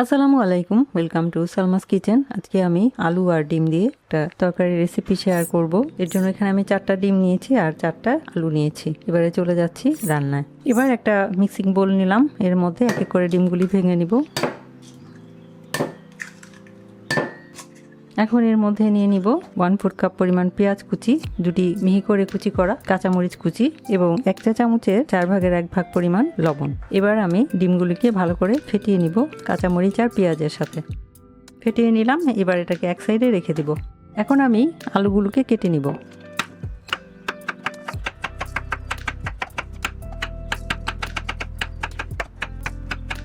আসসালামু আলাইকুম welcome to Salma's kitchen. আজকে আমি আলু আর ডিম দিয়ে একটা তরকারি রেসিপি শেয়ার করব। এর জন্য এখানে আমি চারটা ডিম নিয়েছি আর চারটা আলু নিয়েছি। এবারে চলে যাচ্ছি রান্নায়। এবার একটা মিক্সিং বোল নিলাম। এর মধ্যে এক এক করে ডিমগুলি ভেঙে নিব। এখন এর মধ্যে নিয়ে নিব ওয়ান ফোর কাপ পরিমাণ পেঁয়াজ কুচি, দুটি মিহি করে কুচি করা কাঁচামরিচ কুচি এবং এক চা চামচের চার ভাগের এক ভাগ পরিমাণ লবণ। এবার আমি ডিমগুলিকে ভালো করে ফেটিয়ে নিব কাঁচামরিচ আর পেঁয়াজের সাথে। ফেটিয়ে নিলাম, এবার এটাকে এক সাইডে রেখে দিব। এখন আমি আলুগুলোকে কেটে নিব।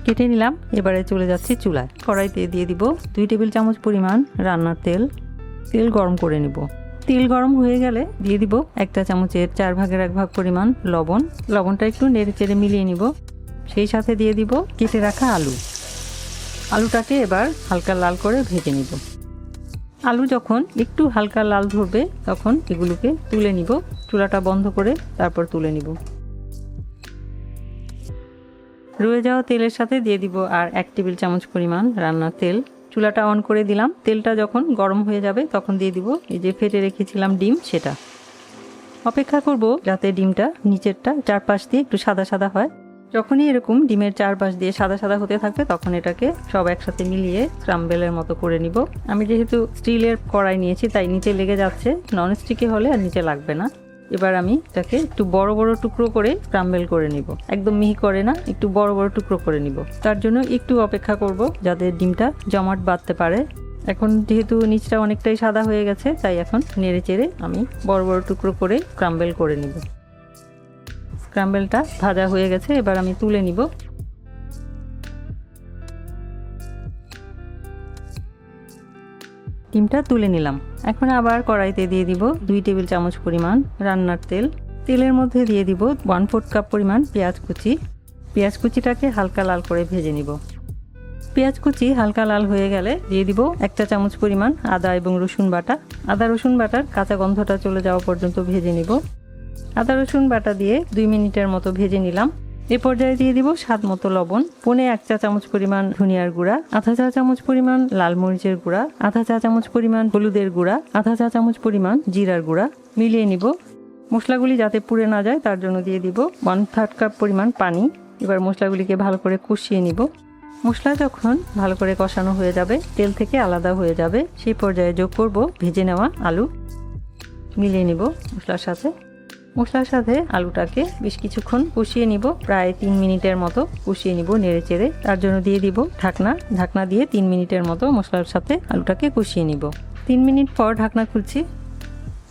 কেটে নিলাম, এবারে চলে যাচ্ছি চুলায়। কড়াইতে দিয়ে দিব দুই টেবিল চামচ পরিমাণ রান্নার তেল। তেল গরম করে নিব। তেল গরম হয়ে গেলে দিয়ে দিব একটা চামচের চার ভাগের এক ভাগ পরিমাণ লবণ। লবণটা একটু নেড়ে চেড়ে মিলিয়ে নিব। সেই সাথে দিয়ে দিব কেটে রাখা আলু। আলুটাকে এবার হালকা লাল করে ভেজে নিব। আলু যখন একটু হালকা লাল ধরবে, তখন এগুলোকে তুলে নিব। চুলাটা বন্ধ করে তারপর তুলে নিব। রয়ে যাওয়া তেলের সাথে, দিয়ে দিব আর এক টেবিল চামচ পরিমাণ রান্নার তেল। চুলাটা অন করে দিলাম। তেলটা যখন গরম হয়ে যাবে, তখন দিয়ে দিব এই যে ফেটে রেখেছিলাম ডিম, সেটা। অপেক্ষা করব যাতে ডিমটা নিচেরটা চারপাশ দিয়ে একটু সাদা সাদা হয়। যখনই এরকম ডিমের চারপাশ দিয়ে সাদা সাদা হতে থাকবে, তখন এটাকে সব একসাথে মিলিয়ে ক্রাম্বেলের মতো করে নিব। আমি যেহেতু স্টিলের কড়াই নিয়েছি, তাই নিচে লেগে যাচ্ছে। নন স্টিকে হলে আর নিচে লাগবে না। এবার আমি তাকে একটু বড় বড় টুকরো করে ক্রাম্বেল করে নিব। একদম মিহি করে না, একটু বড় বড় টুকরো করে নিব। তার জন্য একটু অপেক্ষা করব যাতে ডিমটা জমাট বাঁধতে পারে। এখন যেহেতু নিচটা অনেকটাই সাদা হয়ে গেছে, তাই এখন নেড়ে চেড়ে আমি বড় বড় টুকরো করে ক্রাম্বেল করে নিব। ক্রাম্বেলটা ভাজা হয়ে গেছে, এবার আমি তুলে নিব। ডিমটা তুলে নিলাম। এখন আবার কড়াইতে দিয়ে দিব দুই টেবিল চামচ পরিমাণ রান্নার তেল। তেলের মধ্যে দিয়ে দিব ওয়ান ফোর্থ কাপ পরিমাণ পেঁয়াজ কুচি। পেঁয়াজ কুচিটাকে হালকা লাল করে ভেজে নিব। পেঁয়াজ কুচি হালকা লাল হয়ে গেলে দিয়ে দিব একটা চামচ পরিমাণ আদা এবং রসুন বাটা। আদা রসুন বাটার কাঁচা গন্ধটা চলে যাওয়া পর্যন্ত ভেজে নিব। আদা রসুন বাটা দিয়ে দুই মিনিটের মতো ভেজে নিলাম। এ পর্যায়ে দিয়ে দিব স্বাদ মতো লবণ। পনে এক চা চামচ পরিমাণ ধনিয়ার গুঁড়া, আধা চা চামচ পরিমাণ লাল মরিচের গুঁড়া, আধা চা চামচ পরিমাণ হলুদের গুঁড়া, আধা চা চামচ পরিমাণ জিরার গুঁড়া। মিলিয়ে নিব। মশলাগুলি যাতে পুড়ে না যায়, তার জন্য দিয়ে দিব ওয়ান থার্ড কাপ পরিমাণ পানি। এবার মশলাগুলিকে ভালো করে কষিয়ে নিব। মশলা যখন ভালো করে কষানো হয়ে যাবে, তেল থেকে আলাদা হয়ে যাবে, সেই পর্যায়ে যোগ করব ভেজে নেওয়া আলু। মিলিয়ে নিব মশলার সাথে। মশলার সাথে আলুটাকে বেশ কিছুক্ষণ কষিয়ে নিব, প্রায় তিন মিনিটের মতো কষিয়ে নিব নেড়ে চেড়ে। তার জন্য দিয়ে দিব ঢাকনা। ঢাকনা দিয়ে তিন মিনিটের মতো মশলার সাথে আলুটাকে কষিয়ে নিব। তিন মিনিট পর ঢাকনা খুলছি।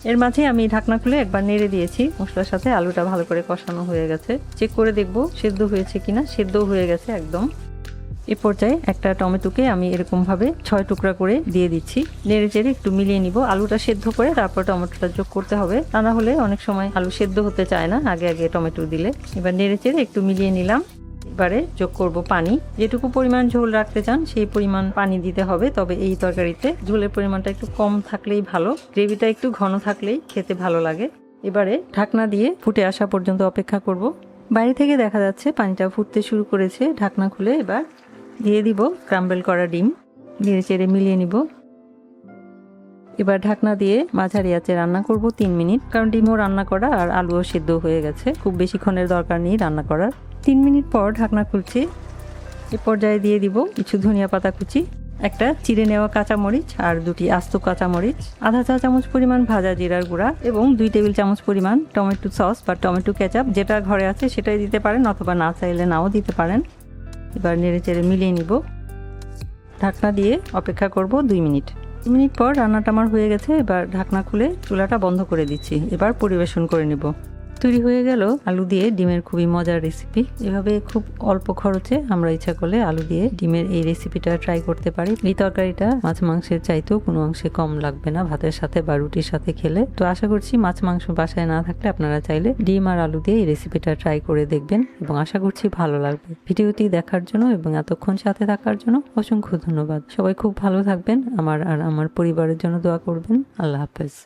এর মাঝে আমি ঢাকনা খুলে একবার নেড়ে দিয়েছি। মশলার সাথে আলুটা ভালো করে কষানো হয়ে গেছে। চেক করে দেখব সেদ্ধ হয়েছে কিনা। সেদ্ধ হয়ে গেছে একদম। এ পর্যায়ে একটা টমেটোকে আমি এরকমভাবে ছয় টুকরা করে দিয়ে দিচ্ছি। নেড়ে চেড়ে একটু মিলিয়ে নিব। আলুটা সেদ্ধ করে তারপর টমেটোটা যোগ করতে হবে। তা না হলে অনেক সময় আলু সেদ্ধ হতে চায় না। আগে আগে টমেটো দিলে। এবার নেড়ে চেড়ে একটু মিলিয়ে নিলাম। এবারে যোগ করব পানি। যেটুকু পরিমাণ ঝোল রাখতে চান সেই পরিমাণ পানি দিতে হবে। তবে এই তরকারিতে ঝোলের পরিমাণটা একটু কম থাকলেই ভালো। গ্রেভিটা একটু ঘন থাকলেই খেতে ভালো লাগে। এবারে ঢাকনা দিয়ে ফুটে আসা পর্যন্ত অপেক্ষা করব। বাইরে থেকে দেখা যাচ্ছে পানিটা ফুটতে শুরু করেছে। ঢাকনা খুলে এবার দিয়ে দিব ক্রাম্বেল করা ডিম। ধীরে চেড়ে মিলিয়ে নিব। এবার ঢাকনা দিয়ে মাঝারি আঁচে রান্না করব তিন মিনিট, কারণ ডিমও রান্না করা আর আলুও সিদ্ধ হয়ে গেছে। খুব বেশিক্ষণের দরকার নেই রান্না করার। তিন মিনিট পর ঢাকনা খুলছি। এ পর্যায়ে দিয়ে দিব কিছু ধনিয়া পাতা কুচি, একটা চিড়ে নেওয়া কাঁচামরিচ আর দুটি আস্ত কাঁচামরিচ, আধা চা চামচ পরিমাণ ভাজা জিরার গুঁড়া এবং দুই টেবিল চামচ পরিমাণ টমেটো সস বা টমেটো কেচাপ, যেটা ঘরে আছে সেটাই দিতে পারেন অথবা না চাইলে নাও দিতে পারেন। এবার নেড়ে চেড়ে মিলিয়ে নিব। ঢাকনা দিয়ে অপেক্ষা করব দুই মিনিট। দুই মিনিট পর রান্নাটা আমার হয়ে গেছে, এবার ঢাকনা খুলে চুলাটা বন্ধ করে দিচ্ছি। এবার পরিবেশন করে নেব। তৈরি হয়ে গেল আলু দিয়ে ডিমের খুবই মজার রেসিপি এভাবে খুব অল্প খরচে আমরা ইচ্ছা করলে আলু দিয়ে ডিমের এই রেসিপিটা ট্রাই করতে পারি। এই তরকারিটা মাছ মাংসের চাইতেও কোনো অংশে কম লাগবে না ভাতের সাথে বা রুটির সাথে খেলে। তো আশা করছি মাছ মাংস বাসায় না থাকলে আপনারা চাইলে ডিম আর আলু দিয়ে এই রেসিপিটা ট্রাই করে দেখবেন এবং আশা করছি ভালো লাগবে। ভিডিওটি দেখার জন্য এবং এতক্ষণ সাথে থাকার জন্য অসংখ্য ধন্যবাদ। সবাই খুব ভালো থাকবেন। আমার আর আমার পরিবারের জন্য দোয়া করবেন। আল্লাহ হাফেজ।